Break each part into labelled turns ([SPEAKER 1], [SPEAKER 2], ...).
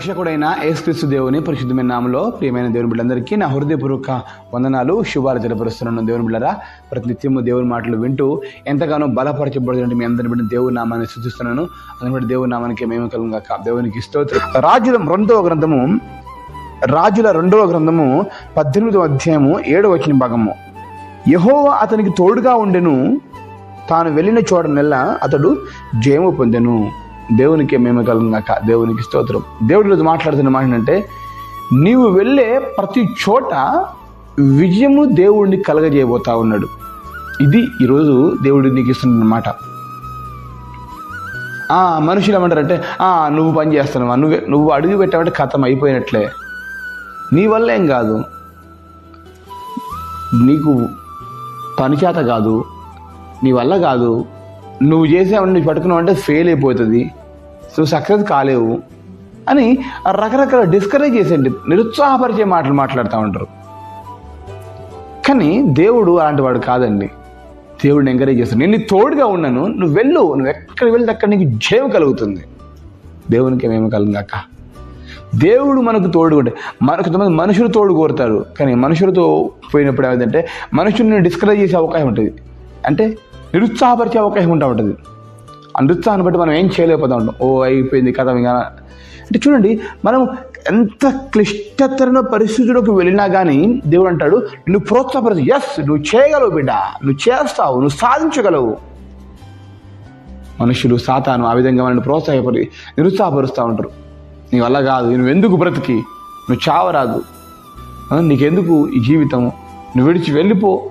[SPEAKER 1] రక్షకుడైన యేసుక్రీస్తు దేవుని పరిశుద్ధమైన నామలో ప్రియమైన దేవుని బిడ్డలందరికీ నా హృదయపూర్వక వందనాలు శుభాలు తెలియపరుస్తున్నాను. దేవుని బిడ్డరా ప్రతినిత్యము దేవుని మాటలు వింటూ ఎంతగానో బలపరచబడుతున్నట్టు మీ అందరి బిడ్డ దేవుని నామాన్ని సూచిస్తున్నాను అందుని బట్టి దేవుని నామానికి మేము కలుగాక దేవునికి స్తోత్రం. రాజుల రెండవ గ్రంథము రాజుల రెండవ గ్రంథము పద్దెనిమిదవ అధ్యాయము ఏడవ వచ్చిన భాగము. యహోవ అతనికి తోడుగా ఉండెను. తాను వెళ్ళిన చోట నెల అతడు జయము పొందెను. దేవునికి మేము కలుగాక దేవునికి స్తోత్రం. దేవుడి రోజు మాట్లాడుతున్న మాట ఏంటంటే నీవు వెళ్ళే ప్రతి చోట విజయము దేవుడిని కలగజేయబోతా ఉన్నాడు. ఇది ఈరోజు దేవుడు నీకు ఇస్తున్నమాట ఆ, మనుషులు ఏమంటారంటే "ఆ, నువ్వు పని చేస్తున్నావా? నువ్వే నువ్వు అడుగు పెట్టావంటే కథం అయిపోయినట్లే. నీ వల్ల ఏం కాదు. నీకు పని చేత కాదు. నీ వల్ల కాదు. నువ్వు చేసావని నువ్వు పట్టుకున్నావు అంటే ఫెయిల్ అయిపోతుంది. నువ్వు సక్సెస్ కాలేవు. అని రకరకాల డిస్కరేజ్ చేసేయండి నిరుత్సాహపరిచే మాటలు మాట్లాడుతూ ఉంటారు. కానీ దేవుడు అలాంటి వాడు కాదండి. దేవుడిని ఎంకరేజ్ చేస్తాడు. నేను తోడుగా ఉన్నాను నువ్వు వెళ్ళు నువ్వు ఎక్కడికి వెళ్తే అక్కడ నీకు జయం కలుగుతుంది. దేవునికి ఏమేమి కలుగాక దేవుడు మనకు తోడు ఉంటే మనకు కొంతమంది మనుషులు తోడు కోరుతారు. కానీ మనుషులతో పోయినప్పుడు ఏమైందంటే మనుషుల్ని డిస్కరేజ్ చేసే అవకాశం ఉంటుంది. అంటే నిరుత్సాహపరిచే అవకాశం ఉంటా ఉంటుంది. ఆ నిరుత్సాహాన్ని బట్టి మనం ఏం చేయలేకపోతా ఉంటాం. ఓ అయిపోయింది కథ ఇంకా అంటే చూడండి మనం ఎంత క్లిష్టతరమైన పరిస్థితులకు వెళ్ళినా కానీ దేవుడు అంటాడు నువ్వు ప్రోత్సాహపరచు. ఎస్ నువ్వు చేయగలవు బిడ్డ. నువ్వు చేస్తావు నువ్వు సాధించగలవు. మనుషులు సాతాను ఆ విధంగా మనల్ని ప్రోత్సాహపరి నిరుత్సాహపరుస్తూ ఉంటారు. నీ వల్ల కాదు నువ్వు ఎందుకు బ్రతికి? నువ్వు చావరాదు. నీకెందుకు ఈ జీవితం నువ్వు విడిచి వెళ్ళిపో.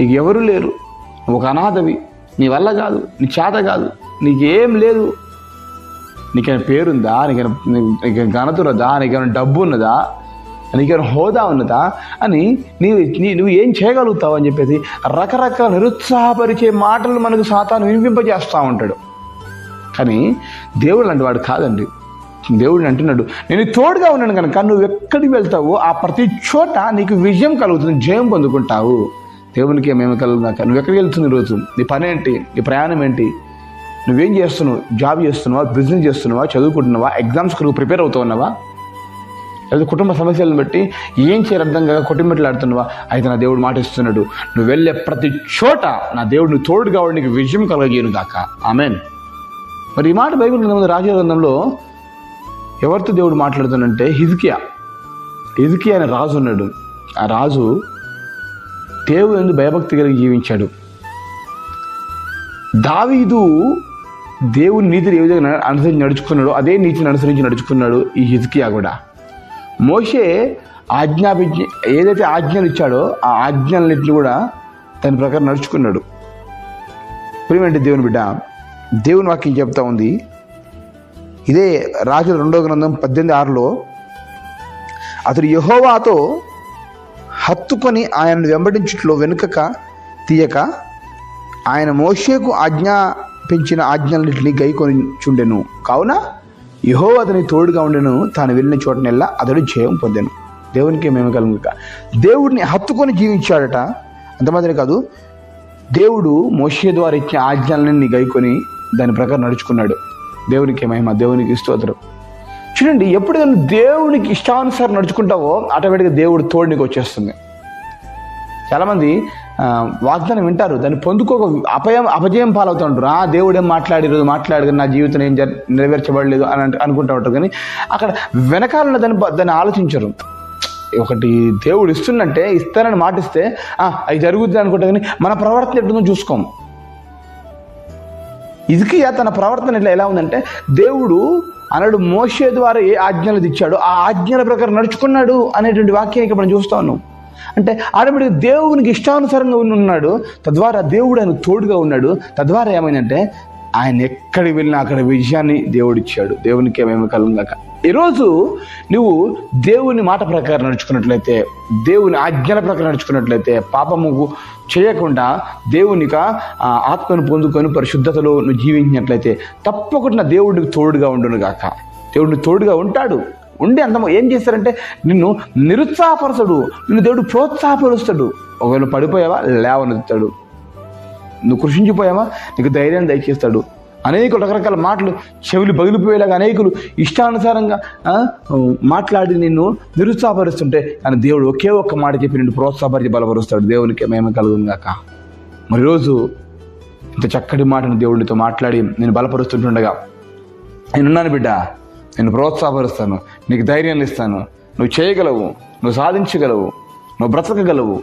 [SPEAKER 1] నీకు ఎవరు లేరు. ఒక అనాథవి నీ వల్ల కాదు నీ చేత కాదు నీకేం లేదు. నీకైనా పేరుందా? నీకైనా నీకైనా ఘనత ఉన్నదా? నీకైనా డబ్బు ఉన్నదా? నీకైనా హోదా ఉన్నదా? అని నీవు నీ నువ్వు ఏం చేయగలుగుతావు అని చెప్పేసి రకరకాల నిరుత్సాహపరిచే మాటలు మనకు సాతాను వినిపింపజేస్తూ ఉంటాడు. కానీ దేవుడు లాంటి వాడు కాదండి. దేవుడిని అంటున్నాడు నేను తోడుగా ఉన్నాను కనుక నువ్వు ఎక్కడికి వెళ్తావో ఆ ప్రతి చోట నీకు విజయం కలుగుతుంది జయం పొందుకుంటావు. దేవునికి మేము కలుగునాక నువ్వు ఎక్కడికి వెళ్తుంది ఈరోజు? నీ పని ఏంటి? నీ ప్రయాణం ఏంటి? నువ్వేం చేస్తున్నావు? జాబ్ చేస్తున్నావా? బిజినెస్ చేస్తున్నావా? చదువుకుంటున్నావా? ఎగ్జామ్స్కి నువ్వు ప్రిపేర్ అవుతున్నావా లేదా కుటుంబ సమస్యలను బట్టి ఏం చేయాలి అర్థం కాక కొట్టిమెట్లాడుతున్నావా అయితే నా దేవుడు మాట ఇస్తున్నాడు. నువ్వు వెళ్ళే ప్రతి చోట నా దేవుడు నువ్వు తోడుగా నీకు విజయం కలగేను కాక ఆమెన్. మరి ఈ మాట బైబిల్ గ్రంథంలో రాజు గ్రంథంలో ఎవరితో దేవుడు మాట్లాడుతానంటే హిజ్కియా. హిజ్కియా అనే రాజు ఉన్నాడు. ఆ రాజు దేవుడు ఎందు భయభక్తి కలిగి జీవించాడు. దావీదు దేవుని నీతిని ఏ విధంగా అనుసరించి నడుచుకున్నాడో అదే నీతిని అనుసరించి నడుచుకున్నాడు ఈ హిజ్కియా కూడా. మోషే ఆజ్ఞాపించి ఏదైతే ఆజ్ఞలు ఇచ్చాడో ఆ ఆజ్ఞలన్నింటినీ కూడా దాని ప్రకారం నడుచుకున్నాడు. ప్రియమంటే దేవుని బిడ్డ దేవుని వాక్యం చెప్తా ఉంది. ఇదే రాజుల రెండో గ్రంథం పద్దెనిమిది ఆరులో అతడు యహోవాతో హత్తుకొని ఆయనను వెంబడించుట్లో వెనుకక తీయక ఆయన మోషేకు ఆజ్ఞాపించిన ఆజ్ఞలన్నింటినీ గైకొని చుండెను కావున యహో అతని తోడుగా ఉండెను తాను వెళ్ళిన చోటనెల్లా అతడు జయం పొందెను. దేవునికి మేము కలుగుక దేవుడిని హత్తుకొని జీవించాడట అంతమాత్రమే కాదు దేవుడు మోషే ద్వారా ఇచ్చిన ఆజ్ఞలన్నీ గైకొని దాని ప్రకారం నడుచుకున్నాడు. దేవునికి మహిమ దేవునికి స్తోత్రం. చూడండి ఎప్పుడైనా దేవునికి ఇష్టానుసారం నడుచుకుంటావో ఆటోమేటిక్గా దేవుడు తోడునికి వచ్చేస్తుంది. చాలామంది వాగ్దానం వింటారు దాన్ని పొందుకోక అపయం అపజయం పాలవుతుంటారు ఆ దేవుడు ఏం మాట్లాడి ఈరోజు మాట్లాడు నా జీవితం ఏం జర- నెరవేర్చబడలేదు అని అంట- అనుకుంటూ ఉంటారు. కానీ అక్కడ వెనకాల దాన్ని దాన్ని ఆలోచించరు. ఒకటి దేవుడు ఇస్తున్నంటే ఇస్తానని మాటిస్తే "ఆ, అది జరుగుతుంది అనుకుంటా కానీ మన ప్రవర్తన ఎట్టుందో చూసుకోం ఇదికి తన ప్రవర్తన ఇట్లా ఎలా ఉందంటే దేవుడు అన్నాడు మోషే ద్వారా ఏ ఆజ్ఞలు ఇచ్చాడు? ఆ ఆజ్ఞల ప్రకారం నడుచుకున్నాడు? అనేటువంటి వాక్యం ఇక్కడ మనం చూస్తా ఉన్నాం. అంటే ఆడబిడ్డ దేవునికి ఇష్టానుసారంగా ఉన్నాడు తద్వారా దేవుడు ఆయన తోడుగా ఉన్నాడు. తద్వారా ఏమైందంటే ఆయన ఎక్కడికి వెళ్ళినా అక్కడ విజయాన్ని దేవుడిచ్చాడు. దేవునికి ఏమేమి కలంగాక ఈరోజు నువ్వు దేవుని మాట ప్రకారం నడుచుకున్నట్లయితే దేవుని ఆజ్ఞల ప్రకారం నడుచుకున్నట్లయితే పాపము చేయకుండా దేవునిక ఆత్మను పొందుకొని పరిశుద్ధతలో నువ్వు జీవించినట్లయితే తప్పకుండా దేవుడికి తోడుగా ఉండును గాక. దేవుడిని తోడుగా ఉంటాడు. ఉండి అంత ఏం చేస్తారంటే నిన్ను నిరుత్సాహపరచడు నిన్ను దేవుడు ప్రోత్సాహపరుస్తాడు. ఒకవేళ పడిపోయావా లేవనెత్తాడు నువ్వు కృషించిపోయావా నీకు ధైర్యం దయచేస్తాడు. అనేక రకరకాల మాటలు చెవులు పగిలిపోయేలాగా అనేకులు ఇష్టానుసారంగా మాట్లాడి నిన్ను నిరుత్సాహపరుస్తుంటే కానీ దేవుడు ఒకే ఒక్క మాట చెప్పి నిన్ను ప్రోత్సాహపరిచి బలపరుస్తాడు. దేవునికి మేము కలుగుగాక మరి రోజు ఇంత చక్కటి మాటను దేవుడితో మాట్లాడి నేను బలపరుస్తుంటుండగా నేనున్నాను బిడ్డ నేను ప్రోత్సాహపరుస్తాను నీకు ధైర్యాన్ని ఇస్తాను నువ్వు చేయగలవు నువ్వు సాధించగలవు నువ్వు బ్రతకగలవు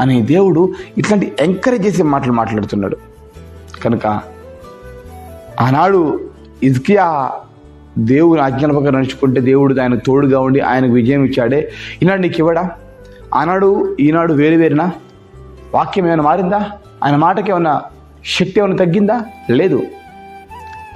[SPEAKER 1] అని దేవుడు ఇట్లాంటి ఎంకరేజ్ చేసే మాటలు మాట్లాడుతున్నాడు. కనుక ఆనాడు ఇజ్కియా దేవుని ఆజ్ఞల నడుచుకుంటే దేవుడు ఆయన తోడుగా ఉండి ఆయనకు విజయం ఇచ్చాడే. ఈనాడు నీకు ఇవ్వడా? ఆనాడు ఈనాడు వేరు వేరునా? వాక్యం ఏమైనా మారిందా? ఆయన మాటకి ఏమైనా శక్తి ఏమైనా తగ్గిందా? లేదు.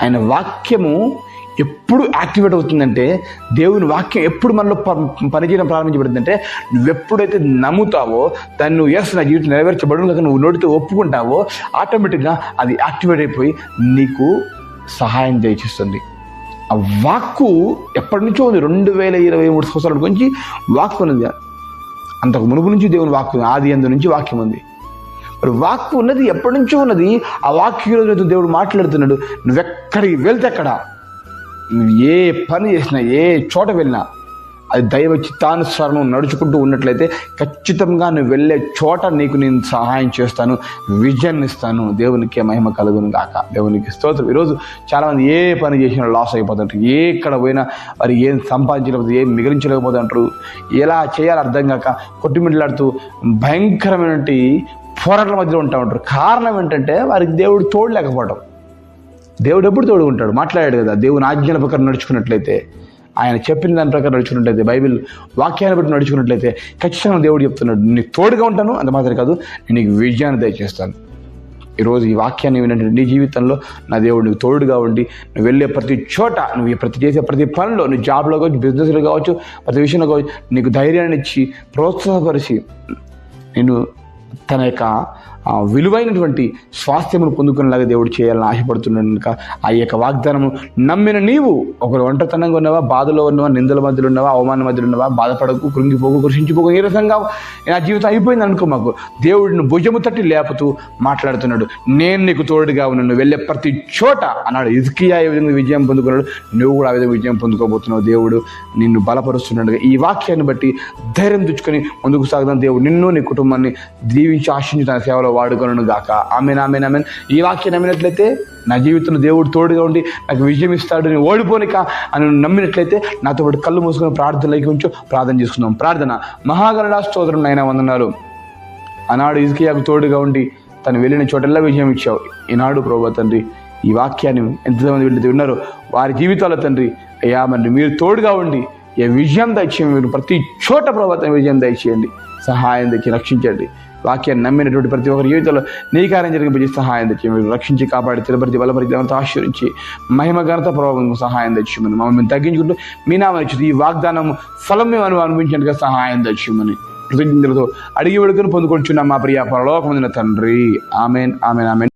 [SPEAKER 1] ఆయన వాక్యము ఎప్పుడు యాక్టివేట్ అవుతుందంటే దేవుని వాక్యం ఎప్పుడు మనలో ప- పనిచేయడం ప్రారంభించబడుతుందంటే నువ్వు ఎప్పుడైతే నమ్ముతావో దాన్ని నువ్వు ఎస్ నా జీవితం నెరవేర్చబడును కదా నువ్వు నోటితో ఒప్పుకుంటావో ఆటోమేటిక్గా అది యాక్టివేట్ అయిపోయి నీకు సహాయం చేయిస్తుంది ఆ వాక్కు ఎప్పటి నుంచో ఉంది. రెండు వేల ఇరవై మూడు సంవత్సరాల గురించి వాక్కు ఉన్నది అంతకు మునుపు నుంచి దేవుని వాక్కు ఆది అందు నుంచి వాక్యం ఉంది. మరి వాక్కు ఉన్నది ఎప్పటి నుంచో ఉన్నది. ఆ వాక్యం దేవుడు మాట్లాడుతున్నాడు. నువ్వెక్కడికి వెళ్తే అక్కడ నువ్వు ఏ పని చేసినా ఏ చోట వెళ్ళినా అది దైవ చిత్తానుసారం నడుచుకుంటూ ఉన్నట్లయితే ఖచ్చితంగా నువ్వు వెళ్ళే చోట నీకు నేను సహాయం చేస్తాను విజన్ ఇస్తాను. దేవునికి మహిమ కలుగును కాక దేవునికి స్తోత్రం. ఈరోజు చాలామంది ఏ పని చేసినా లాస్ అయిపోతుంటారు. ఏ ఎక్కడ పోయినా మరి ఏం సంపాదించలేకపోతే ఏం మిగిలించలేకపోతుంటారు ఎలా చేయాలో అర్థం కాక కొట్టుమిట్లాడుతూ భయంకరమైనటువంటి పోరాటాల మధ్యలో ఉంటా ఉంటారు. కారణం ఏంటంటే వారికి దేవుడు తోడు లేకపోవడం దేవుడు ఎప్పుడు తోడు ఉంటాడు? మాట్లాడాడు కదా దేవుని ఆజ్ఞల ప్రకారం నడుచుకున్నట్లయితే ఆయన చెప్పిన దాని ప్రకారం నడుచుకున్నట్లయితే బైబిల్ వాక్యాన్ని బట్టి నడుచుకున్నట్లయితే ఖచ్చితంగా దేవుడు చెప్తున్నాడు నీకు తోడుగా ఉంటాను అంత మాత్రం కాదు నేను నీకు విజయాన్ని దయచేస్తాను. ఈరోజు ఈ వాక్యాన్ని వినటువంటి నీ జీవితంలో నా దేవుడు నీకు తోడుగా ఉండి నువ్వు వెళ్ళే ప్రతి చోట నువ్వు ప్రతి చేసే ప్రతి పనిలో నువ్వు జాబ్లో కావచ్చు బిజినెస్లో కావచ్చు ప్రతి విషయంలో కావచ్చు నీకు ధైర్యాన్ని ఇచ్చి ప్రోత్సాహపరిచి నేను తన యొక్క ఆ, విలువైనటువంటి స్వాస్థ్యమును పొందుకునేలాగా దేవుడు చేయాలని ఆశపడుతున్నాను కనుక ఆ యొక్క వాగ్దానము నమ్మిన నీవు ఒకరు ఒంటరితనంగా ఉన్నవా బాధలో ఉన్నవా నిందల మధ్యలో ఉన్నవా అవమాన మధ్యలో ఉన్నవా బాధపడకు కృంగిపోకు కృషించిపోకు ఏ రకంగా నా జీవితం అయిపోయింది అనుకో మాకు. దేవుడిని భుజము తట్టి లేపుతూ మాట్లాడుతున్నాడు. నేను నీకు తోడుగా ఉన్నాను. వెళ్ళే ప్రతి చోట అన్నాడు. ఇజ్కియా ఏ విధంగా విజయం పొందుకున్నాడు? నువ్వు కూడా ఆ విధంగా విజయం పొందుకోబోతున్నావు దేవుడు. నిన్ను బలపరుస్తున్నాడు ఈ వాక్యాన్ని బట్టి ధైర్యం తెచ్చుకొని ముందుకు సాగుదాం దేవుడు. నిన్ను నీ కుటుంబాన్ని దీవించి ఆశించి తన సేవలో వాడుకొనను గాక ఆమెన్ ఆమెన్ ఆమెన్. ఈ వాక్యం నమ్మినట్లయితే నా జీవితంలో దేవుడు తోడుగా ఉండి నాకు విజయం ఇస్తాడు నేను ఓడిపోనిక అని నమ్మినట్లయితే నాతో పాటు కళ్ళు మూసుకుని ప్రార్థనలోకి ఉంచు ప్రార్థన చేసుకుందాం. ప్రార్థన. మహాగరుడా స్తోత్రం నైనా వందన్నారు ఆనాడు ఇజ్కియాకు తోడుగా ఉండి తను వెళ్ళిన చోటల్లా విజయం ఇచ్చావు. ఈనాడు ప్రభా తండ్రి ఈ వాక్యాన్ని ఎంతమంది వీళ్ళతో విన్నారో వారి జీవితాల తండ్రి అయ్యా మరి మీరు తోడుగా ఉండి ఏ విజయం దయచేయండి. మీరు ప్రతి చోట ప్రభాతం విజయం దయచేయండి. సహాయం తెచ్చి రక్షించండి. వాక్యాన్ని నమ్మినటువంటి ప్రతి ఒక్కరి జీవితంలో నీ కార్యం జరిగింపజేసి సహాయం తెచ్చి మీరు రక్షించి కాపాడి తిరుపతి బలపరి దేవత ఆశ్రయించి మహిమ ఘనత ప్రభావం సహాయం తెచ్చిమని మమ్మల్ని తగ్గించుకుంటూ మీ నామని ఈ వాగ్దానం ఫలం మేము అనుభవించినట్టుగా సహాయం తెచ్చిమని కృతజ్ఞతలతో అడిగి వేడుకను పొందుకొచ్చున్నాం మా ప్రియ పరలోకమందిన తండ్రి. Amen amen amen.